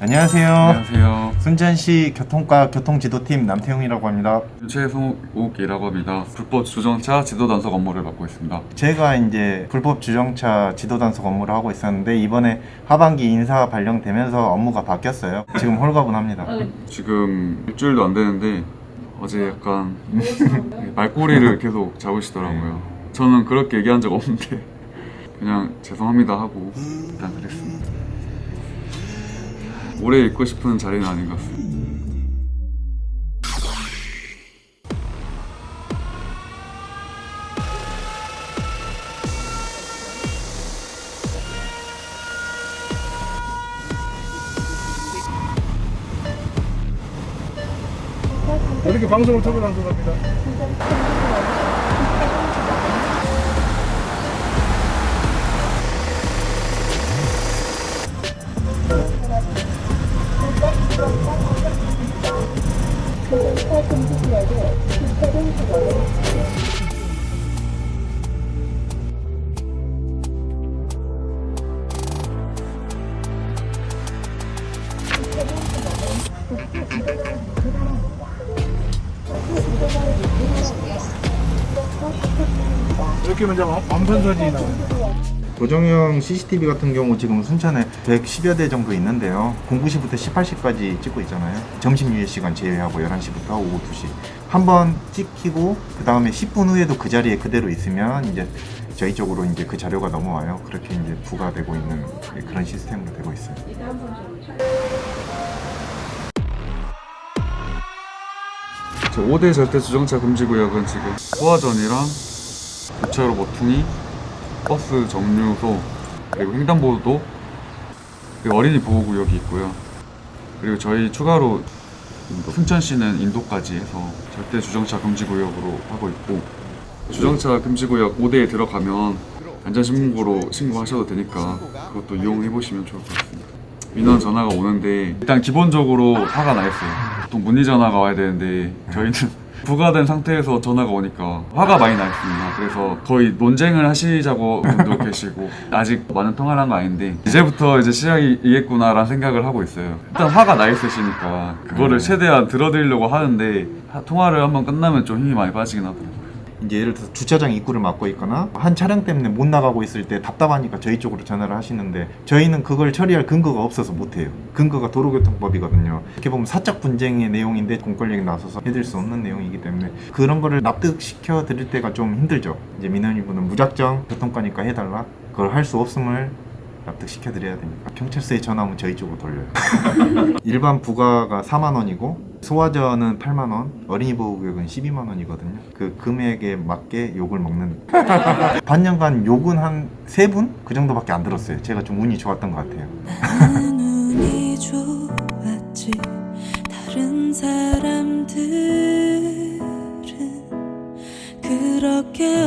안녕하세요. 안녕하세요. 순천시 교통과 교통지도팀 남태웅이라고 합니다. 최성욱이라고 합니다. 불법 주정차 지도 단속 업무를 맡고 있습니다. 제가 이제 불법 주정차 지도 단속 업무를 하고 있었는데 이번에 하반기 인사 발령되면서 업무가 바뀌었어요. 지금 홀가분합니다. 지금 일주일도 안 되는데 어제 약간 말꼬리를 계속 잡으시더라고요. 저는 그렇게 얘기한 적 없는데 그냥 죄송합니다 하고 일단 그랬습니다. 오래 있고 싶은 자리는 아닌 것 같습니다. 이렇게 방송을 타고 방송합니다. 이렇게 먼저 완판 사진이 나와요. 고정형 CCTV 같은 경우 지금 순천에 110여 대 정도 있는데요. 09시부터 18시까지 찍고 있잖아요. 점심 유예 시간 제외하고 11시부터 오후 2시. 한번 찍히고 그 다음에 10분 후에도 그 자리에 그대로 있으면 이제 저희 쪽으로 이제 그 자료가 넘어와요. 그렇게 이제 부과되고 있는 그런 시스템으로 되고 있어요. 저 5대 절대 주정차 금지 구역은 지금 소화전이랑 교차로 모퉁이, 버스 정류소, 그리고 횡단보도, 그리고 어린이 보호구역이 있고요. 그리고 저희 추가로 순천시는 인도까지 해서 절대 주정차 금지 구역으로 하고 있고 주정차 금지 구역 5대에 들어가면 안전신고로 신고하셔도 되니까 그것도 이용해 보시면 좋을 것 같습니다. 민원 전화가 오는데 일단 기본적으로 화가 나 있어요. 보통 문의 전화가 와야 되는데 저희는 부과된 상태에서 전화가 오니까 화가 많이 나 있습니다. 그래서 거의 논쟁을 하시자고 분도 계시고 아직 많은 통화를 한 거 아닌데 이제부터 이제 시작이겠구나라는 생각을 하고 있어요. 일단 화가 나 있으시니까 그거를 최대한 들어드리려고 하는데 하- 통화를 한번 끝나면 좀 힘이 많이 빠지긴 하더라고요. 이제 예를 들어서 주차장 입구를 막고 있거나 한 차량 때문에 못 나가고 있을 때 답답하니까 저희 쪽으로 전화를 하시는데 저희는 그걸 처리할 근거가 없어서 못해요. 근거가 도로교통법이거든요. 이렇게 보면 사적 분쟁의 내용인데 공권력이 나서서 해드릴 수 없는 내용이기 때문에 그런 거를 납득시켜 드릴 때가 좀 힘들죠. 이제 민원인분은 무작정 교통과니까 해달라. 그걸 할 수 없음을 납득시켜 드려야 됩니다. 경찰서에 전화하면 저희 쪽으로 돌려요. 일반 부가가 4만 원이고 소화전은 8만 원, 어린이 보호구역은 12만 원이거든요. 그 금액에 맞게 욕을 먹는. 반년간 욕은 한 세 분? 그 정도밖에 안 들었어요. 제가 좀 운이 좋았던 것 같아요. 운이 좋았지 다른 사람들은 그렇게